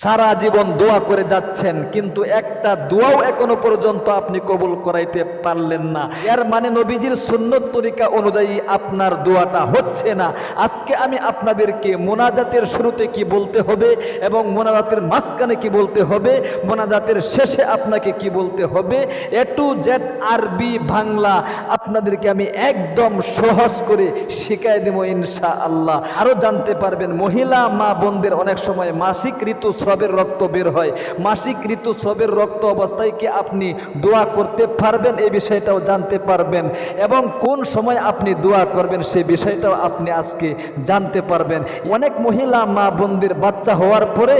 সারা জীবন দোয়া করে যাচ্ছেন, কিন্তু একটা দোয়াও এখনও পর্যন্ত আপনি কবুল করাইতে পারলেন না। এর মানে নবীজির সুন্নত তরিকা অনুযায়ী আপনার দোয়াটা হচ্ছে না। আজকে আমি আপনাদেরকে মোনাজাতের শুরুতে কি বলতে হবে এবং মোনাজাতের মাঝখানে কি বলতে হবে, মোনাজাতের শেষে আপনাকে কি বলতে হবে, এ টু জেড আরবি বাংলা আপনাদেরকে আমি একদম সহজ করে শিখাই দেবো ইনশা আল্লাহ আরও জানতে পারবেন, মহিলা মা বোনদের অনেক সময় মাসিক ঋতুস্রাবের রক্ত বের হয়। মাসিক ঋতুস্রাবের রক্ত অবস্থায় কি আপনি দোয়া করতে পারবেন? এই বিষয়টাও জানতে পারবেন। এবং কোন সময় আপনি দোয়া করবেন সেই বিষয়টাও আপনি আজকে জানতে পারবেন। অনেক মহিলা মা বোনদের বাচ্চা হওয়ার পরে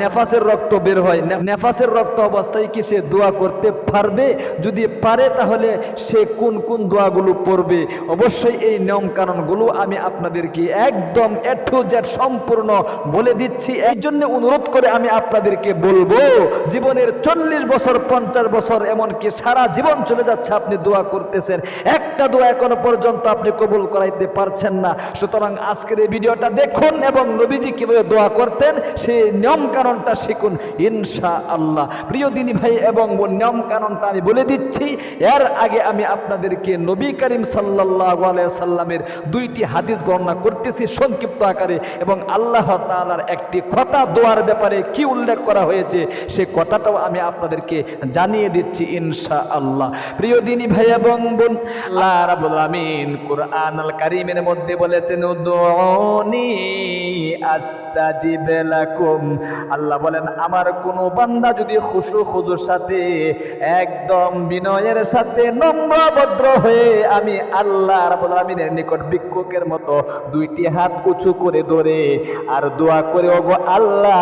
নেফাসের রক্ত বের হয়। নেফাসের রক্ত অবস্থায় কি সে দোয়া করতে পারবে? যদি পারে তাহলে সে কোন কোন দোয়াগুলো পড়বে? অবশ্যই এই নিয়ম কানুনগুলো আমি আপনাদেরকে একদম এ টু সম্পূর্ণ বলে দিচ্ছি। এই জন্য অনুরোধ করে আমি আপনাদেরকে বলব জীবনের চল্লিশ বছর পঞ্চাশ বছর এমনকি সারা জীবন চলে যাচ্ছে আপনি দোয়া করতেছেন। একটা দোয়া এখনও পর্যন্ত আপনি কবুল করাইতে পারছেন না। সুতরাং আজকের এই ভিডিওটা দেখুন এবং নবীজি কীভাবে দোয়া করতেন সেই নিয়ম কানুনটা শিখুন ইনশা আল্লাহ প্রিয় দিনী ভাই এবং বোন, নিয়ম কানুনটা আমি বলে দিচ্ছি এর আগে আমি আপনাদেরকে নবী করিম সাল্লাহ সাল্লামের দুইটি হাদিস বর্ণনা করতেছি সংক্ষিপ্ত আকারে এবং আল্লাহ তাআলার একটি কথা দোয়ার ব্যাপারে কি উল্লেখ করা হয়েছে, সে কথাটাও আমি আপনাদেরকে জানিয়ে দিচ্ছি ইনশা আল্লাহ প্রিয় দিনী ভাই এবং বোন, আল্লাহ কুরআন আল কারীমের মধ্যে বলেছেন আল্লাহ বলেন, আমার কোন বান্দা যদি খুশু খুজুর সাথে, একদম বিনয়ের সাথে নম্রভদ্র হয়ে আমি আল্লাহ রাব্বুল আমিনের নিকট ভিক্ষুকের মতো দুইটি হাত উঁচু করে ধরে, আর দোয়া করে, ওগো আল্লাহ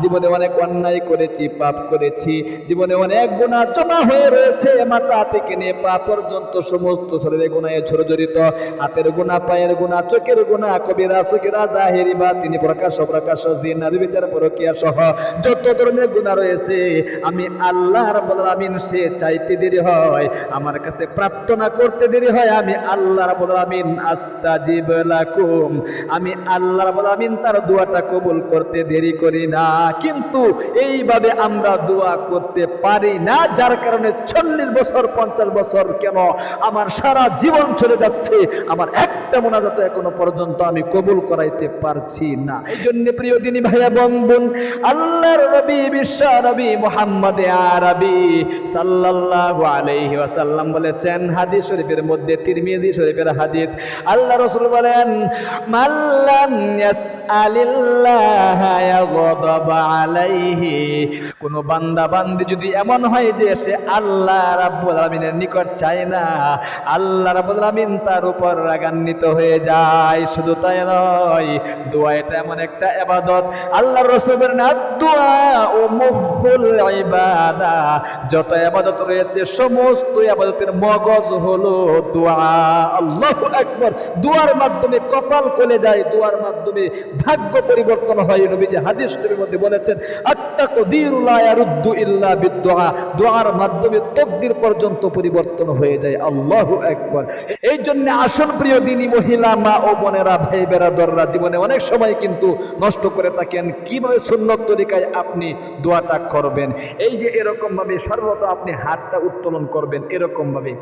জীবনে অনেক অন্যায় করেছি, পাপ করেছি। জীবনে অনেক গুণা জমা হয়ে রয়েছে মাথা থেকে নিয়ে পা পর্যন্ত সমস্ত শরীরে গুণায় জড়িত হাতের গুণা, পায়ের গুণা, চোখের গুণা, কবিরা সকিরা জাহেরি বা তিনি প্রকাশ প্রকাশ জিনার বিচার প্রক্রিয়া সহ যত ধরনের গুণা রয়েছে, আমি আল্লাহ রাব্বুল সে চাইতে দেরি হয়, আমার কাছে প্রার্থনা করতে দেরি হয়, আমি আল্লাহ রাব্বুল আমিন আস্তাজিব লাকুম। আমি আল্লাহ রাব্বুল তার দোয়াটা কবুল করতে দেরি করি। না। কিন্তু এইভাবে আমরা দোয়া করতে পারি না, যার কারণে চল্লিশ বছর, পঞ্চাশ বছর কেন আমার সারা জীবন চলে যাচ্ছে, আমার একটা মোনাজাত এখনও পর্যন্ত আমি কবুল করাইতে পারছি না। এই জন্য প্রিয় দিনী ভাইয়া এবং বোন, আল্লাহর নবী, বিশ্ব নবী মোহাম্মদ আরবি সাল্লাল্লাহু আলাইহি ওয়াসাল্লাম বলেছেন, হাদিস শরীফের মধ্যে তিরমিজি শরীফের হাদিস, আল্লাহ রাসূল বলেন মাল্লাম ইয়াসআলিল্লাহ ইয়াগদাব আলাইহি কোন বান্দা বান্দি যদি এমন হয় যে সে আল্লাহ রাব্বুল আলামিনের নিকট চায় না, আল্লাহ রাব্বুল আলামিন তার উপর রাগান্বিত হয়ে যায়। শুধু তাই নয় দোয়া এটা এমন একটা ইবাদত। আল্লাহর রাসূল বলেন দোয়া ও মুখুল ইবাদা। যত ইবাদত রয়েছে, সমস্ত ইবাদতের মগজ হলো দোয়া। আল্লাহু আকবার। দোয়ার মাধ্যমে কপাল খুলে যায়, দোয়ার মাধ্যমে ভাগ্য পরিবর্তন হয়। নবীজি হাদিস শরীফের মধ্যে বলেছেন, আত্তাকদিরু লা ইয়ারুদ্দু ইল্লা বিদুআ দোয়ার মাধ্যমে তকদির পর্যন্ত পরিবর্তন হয়ে যায়। আল্লাহু আকবার। এই জন্য আসল প্রিয় দিনী মহিলা, মা ও বোনেরা ভাই বেরাদররা জীবনে অনেক সময় কিন্তু নষ্ট করে থাকেন। কীভাবে সুন্নত তরিকায় আপনি দোয়াটা করবেন? এই যে এরকমভাবে সর্বত আপনি হাতটা উত্তোলন করবেন এরকম ভাবে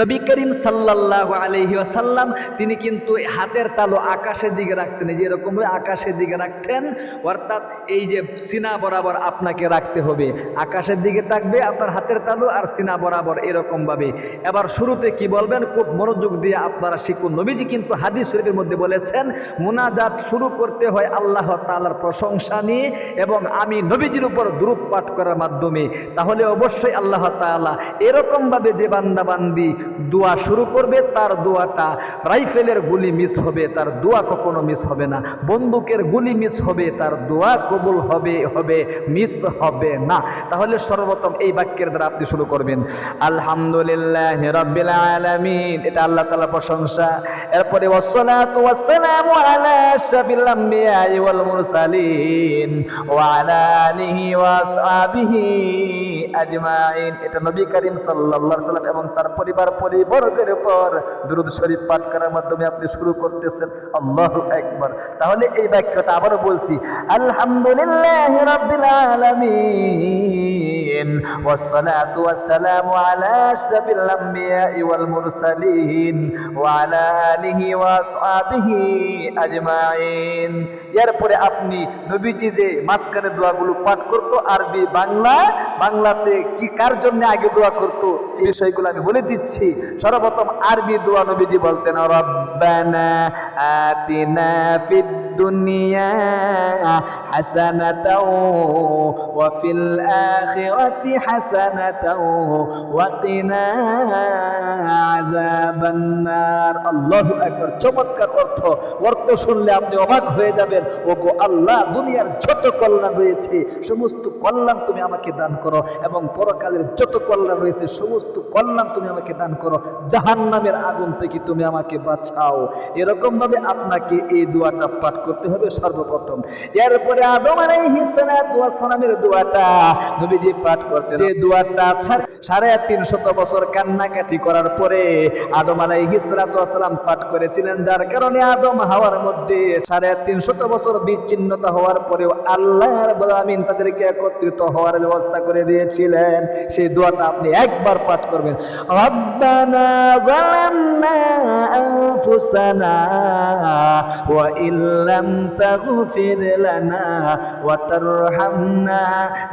নবী করিম সাল্লাল্লাহু আলাইহি ওয়াসাল্লাম, তিনি কিন্তু হাতের তালু আকাশের দিকে রাখতেন, এই যে এরকম আকাশের দিকে রাখতেন, অর্থাৎ এই যে সিনা বরাবর আপনাকে রাখতে হবে। আকাশের দিকে থাকবে আপনার হাতের তালু আর সিনা বরাবর এরকমভাবে এবার শুরুতে কি বলবেন? খুব মনোযোগ দিয়ে আপনারা শিখুন। নবীজি কিন্তু হাদিস শরীফের মধ্যে বলেছেন, মোনাজাত শুরু করতে হয় আল্লাহ তালার প্রশংসা নিয়ে এবং আমি নবীজির উপর দ্রুপ পাঠ করার মাধ্যমে। তাহলে অবশ্যই আল্লাহ তাআলা এরকমভাবে যে বান্দা বান্দি দোয়া শুরু করবে, তার দোয়াটা রাইফেলের গুলি মিস হবে, তার দোয়া কখনো মিস হবে না। বন্দুকের গুলি মিস হবে, তার দোয়া কবুল হবে হবে মিস হবে না। তাহলে সর্বপ্রথম এই বাক্যের দ্বারা আপনি শুরু করবেন। আলহামদুলিল্লাহ রাব্বিল এটা আল্লাহ তাআলার প্রশংসা। এরপরে এটা নবী করিম সাল্লাল্লাহু সাল্লাম এবং তার পরিবার পরিবর্গের উপর দুরুদ শরীফ পাঠ করার মাধ্যমে আপনি শুরু করতেছেন। আল্লাহ একবার তাহলে এই ব্যাখ্যাটা আবারও বলছি, আলহামদুলিল্লাহ রাব্বিল আলামিন والصلاة والسلام على أشرف الأنبياء والمرسلين وعلى آله وأصحابه أجمعين এরপরে আপনি নবীজি যে মাঝখানে দোয়াগুলো পাঠ করতো আরবি বাংলা বাংলাতে কি কার জন্য আগে দোয়া করতো এই বিষয়গুলো আমি বলে দিচ্ছি সর্বপ্রথম আরবি দোয়া নবীজি বলতেন রব্বানা আতিনা ফিদ দুনিয়া হাসানাতাও ওয়া ফিল আখিরাতি ওয়া কিনা আযাবান নার আল্লাহু আকবার, চমৎকার অর্থ। অর্থ শুনলে আপনি অবাক হয়ে যাবেন। ওগো আল্লাহ, দুনিয়ার যত কল্যাণ রয়েছে, সমস্ত কল্যাণ তুমি আমাকে দান করো এবং পরকালের যত কল্যাণ রয়েছে, সমস্ত কল্যাণ তুমি আমাকে দান করো। জাহান্নামের আগুন থেকে তুমি আমাকে বাঁচাও। এরকম ভাবে আপনাকে এই দোয়াটা পাঠ করতে হবে সর্বপ্রথম। এরপরে আদম আলাইহিস সালাতু ওয়াস সালামের দোয়াটা নবীজি পাঠ করতে যে দোয়াটা সা- সাড়ে তিনশত বছর কান্নাকাটি করার পরে আদম আলাইহিস সালাতু ওয়াস পাঠ করেছিলেন, যার কারণে আদম হাওয়ার মধ্যে সাড়ে তিনশত বছর বিচ্ছিন্নতা হওয়ার পরেও আল্লাহ আমিন তাদেরকে একত্রিত হওয়ার ব্যবস্থা করে দিয়েছিলেন। সেই দোয়াটা আপনি একবার পাঠ করবেন। ওয়া ইল্লাম তাগফির লানা ওয়া তারহামনা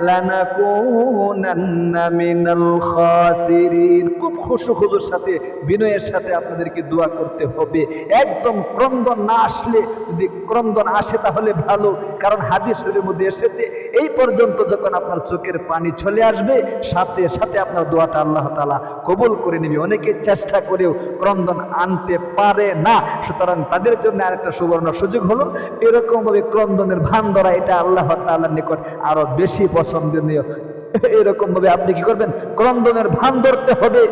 লানাকুনান্না মিনাল খাসিরিন খুব খুশু খুজুর সাথে, বিনয়ের সাথে আপনাদেরকে দোয়া করতে হবে। একদম ক্রন্দন না আসলে, যদি ক্রন্দন আসে তাহলে ভালো। কারণ হাদিস শরীরের মধ্যে এসেছে, এই পর্যন্ত যখন আপনার চোখের পানি চলে আসবে, সাথে সাথে আপনার দোয়াটা আল্লাহ তালা কবুল করে নেবে। অনেকে চেষ্টা করেও ক্রন্দন আনতে পারে না। সুতরাং তাদের জন্য আরেকটা সুবর্ণ সুযোগ হলো, এরকমভাবে ক্রন্দনের ভান ধরা এটা আল্লাহ তাল্লার নিকট আরও বেশি পছন্দনীয়। এরকম ভাবে আপনি কি করবেন? ক্রন্দনের ভান ধরতে হবে।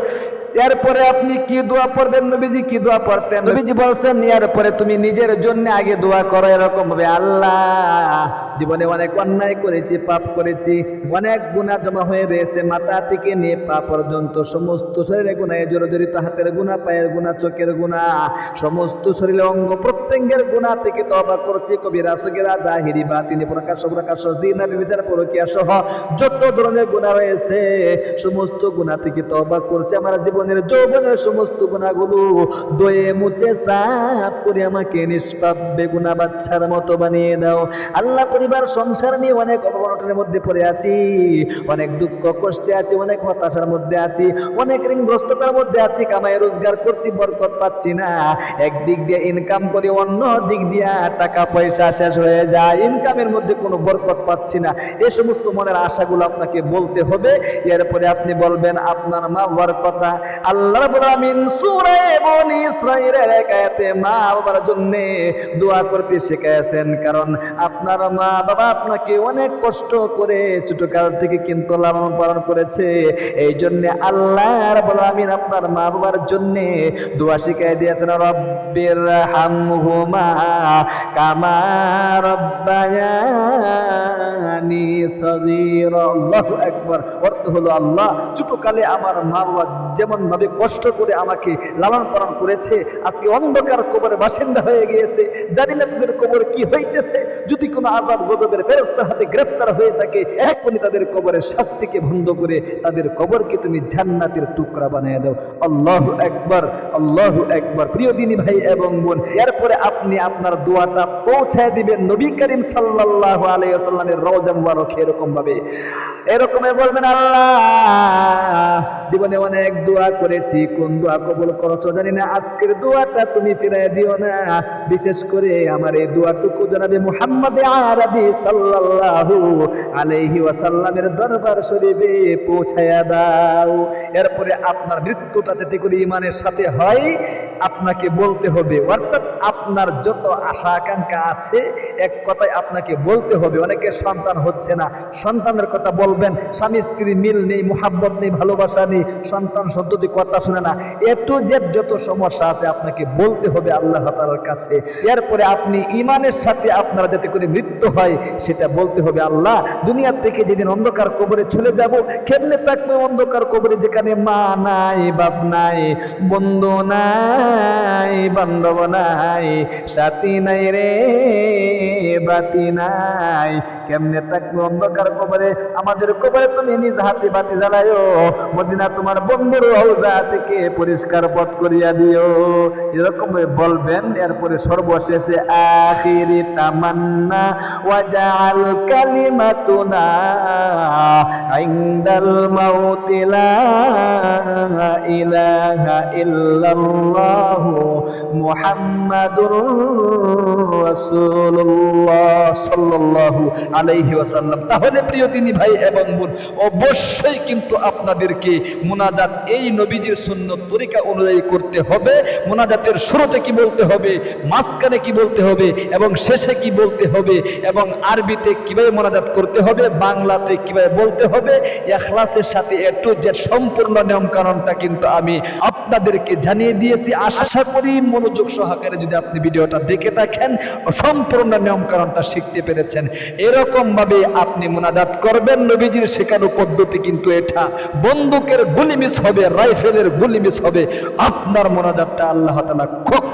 এরপরে আপনি কি দোয়া পড়বেন? নবীজি কি দোয়া পড়তেন? নবীজি বলছেন এরপরে তুমি নিজের জন্য আগে দোয়া করো, এরকম ভাবে আল্লাহ জীবনে অনেক অন্যায় করেছি, পাপ করেছি, অনেক গুণা জমা হয়ে রয়েছে, মাথা থেকে নিয়ে পা পর্যন্ত সমস্ত শরীরে গুণা জড়ো জড়িত হাতের গুণা পায়ের গুণা চোখের গুণা সমস্ত শরীরে অঙ্গ প্রত্যঙ্গের গুণা থেকে তবা করছি কবিরা সগিরা জাহিরি বা তিনি প্রকাশ প্রকাশ জিনা বিবেচার পরকিয়া সহ যত ধরনের গুণা রয়েছে, সমস্ত গুণা থেকে তবা করছে, আমার জীবনের যৌবনের সমস্ত গুণাগুলো দয়ে মুছে সাফ করে আমাকে নিষ্পাপ বেগুনা বাচ্চার মতো বানিয়ে দাও। আল্লাহ পরিবার, সংসার নিয়ে অনেক অবনটনের মধ্যে পড়ে আছি, অনেক দুঃখ কষ্টে আছি, অনেক হতাশার মধ্যে আছি, অনেক ঋণগ্রস্ততার মধ্যে আছি, কামাই রোজগার করছি, বরকত পাচ্ছি না। একদিক দিয়ে ইনকাম করি, অন্য দিক দিয়ে টাকা পয়সা শেষ হয়ে যায় ইনকামের মধ্যে কোনো বরকত পাচ্ছি না। এ সমস্ত মনের আশাগুলো আপনাকে বলতে হবে। এরপরে আপনি বলবেন, আপনার মা বাবার কথা আল্লাহ রাব্বুল সূরা বনি ইসরাঈলের এক মা বাবার জন্য দোয়া করতে শিখাইছেন কারণ আপনার মা বাবা আপনাকে অনেক কষ্ট করে ছোটকাল থেকে কিন্তু লালন পালন করেছে। এই জন্য আল্লাহ রাব্বুল আমিন আপনার মা বাবার জন্য দোয়া শিখাই দিয়েছেন রব্বির হামহুমা কামা রব্বায়ানি সগীরা। আল্লাহু আকবার। অর্থ হলো, আল্লাহ, ছোটকালে আমার মা বাবা যেমন ভাবে কষ্ট করে আমাকে লালন পালন করেছে। আজকে অন্ধকার কবরে বাসিন্দা হয়ে গিয়েছে। জানি না তাদের কবর কি হইতেছে। যদি কোনো আজাব গজবের ফেরস্তার হাতে গ্রেপ্তার হয়ে থাকে এখনই তাদের কবরের শাস্তিকে বন্ধ করে তাদের কবরকে তুমি জান্নাতের টুকরা বানিয়ে দাও। আল্লাহু একবার আল্লাহু একবার প্রিয় দিনী ভাই এবং বোন, এরপরে আপনি আপনার দোয়াটা পৌঁছায় দিবেন নবী করিম সাল্লাল্লাহু আলাইহি ওয়াসাল্লামের রওজা মুবারক এরকম ভাবে এরকমে বলবেন, আল্লাহ, জীবনে অনেক দোয়া করেছি, কোন দোয়া কবুল করছ জানি না, আজকের দোয়াটা তুমি ফিরাই দিও না। বিশেষ করে আমার এই দোয়াটুকু জানাবে মুহাম্মদ আরবি সাল্লাল্লাহু আলাইহি ওয়াসাল্লামের দরবার শরীফে পৌঁছায়া দাও। এরপরে আপনার মৃত্যুটা যাতে করে ইমানের সাথে হয়, আপনাকে বলতে হবে। অর্থাৎ আপনার যত আশা আকাঙ্ক্ষা আছে, এক কথায় আপনাকে বলতে হবে। অনেকে সন্তান হচ্ছে না। সন্তানের কথা বলবেন, স্বামী স্ত্রী মিল নেই, মোহাব্বত নেই, ভালোবাসা নেই। সন্তান সন্ততি কথা শুনে না, এ টু জেড যত সমস্যা আছে আপনাকে বলতে হবে আল্লাহ তাআলার কাছে। এরপরে আপনি ইমানের সাথে আপনার যাতে করে মৃত্যু হয়, সেটা বলতে হবে আল্লাহ দুনিয়ার থেকে যেদিন অন্ধকার কবরে চলে যাব, কেমনে থাকবে অন্ধকার কবরে যেখানে মা নাই, বাপ নাই, বন্ধু নাই, বান্ধব নাই, সাথী নাই রে, বাতি নাই, কেমনে থাকবে অন্ধকার কবরে? আমাদের কবরে তুমি নিজ হাতে বাতি জ্বালায়ও মদিনা তোমার বন্ধুর হৌজা থেকে পরিষ্কার পথ করিয়া দিও। এরকম বলবেন, এরপরে সর্বশেষে আখিরি তামান্না ওয়াজাল কালিমাতুনা ইনদাল মাউতি লা ইলাহা ইল্লাল্লাহ মুহাম্মাদুর রাসূলুল্লাহ সাল্লাল্লাহু আলাইহি ওয়াসাল্লাম। তাহলে প্রিয় তিনি ভাই এবং বোন, অবশ্যই কিন্তু আপনাদেরকে মুনাজাত এই নবীজির সুন্নত তরিকা অনুযায়ী করতে হবে, মোনাজাতের শুরুতে কি বলতে হবে, মাঝখানে কি বলতে হবে, এবং শেষে কি বলতে হবে, এবং আরবিতে কীভাবে মোনাজাত করতে হবে, বাংলাতে কীভাবে বলতে হবে এখলাসের সাথে একটু যে সম্পূর্ণ নিয়ম কানুনটা কিন্তু আমি আপনাদেরকে জানিয়ে দিয়েছি। আশা করি মনোযোগ সহকারে যদি আপনি ভিডিওটা দেখে থাকেন, সম্পূর্ণ নিয়ম কানুনটা শিখতে পেরেছেন। এরকম ভাবে আপনি মোনাজাত করবেন, নবীজির শেখানো পদ্ধতি কিন্তু এটা। বন্দুকের গুলি মিস হবে রাইফেলের গুলি মিস হবে। আপনার মোনাজাতটা আল্লাহ তাআলা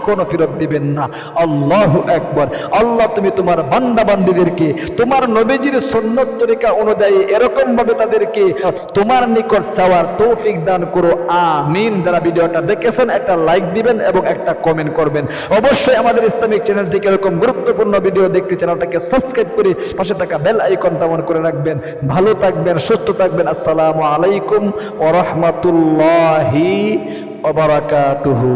কখনো ফেরত দিবেন না। আল্লাহ একবার আল্লাহ, তুমি তোমার বান্দা বান্দিদেরকে তোমার নবীজির সুন্নত তরিকা অনুযায়ী এরকম ভাবে তাদেরকে তোমার নিকট চাওয়ার তৌফিক দান করো। আমিন। যারা ভিডিওটা দেখেছেন, একটা লাইক দিবেন এবং একটা কমেন্ট করবেন। অবশ্যই আমাদের ইসলামিক চ্যানেল থেকে এরকম গুরুত্বপূর্ণ ভিডিও দেখতে চ্যানেলটাকে সাবস্ক্রাইব করে পাশে থাকা বেল আইকনটা অন করে রাখবেন। ভালো থাকবেন, সুস্থ থাকবেন। আসসালামু আলাইকুম ওয়া রাহমাতুল্লাহি ওয়া বারাকাতুহু।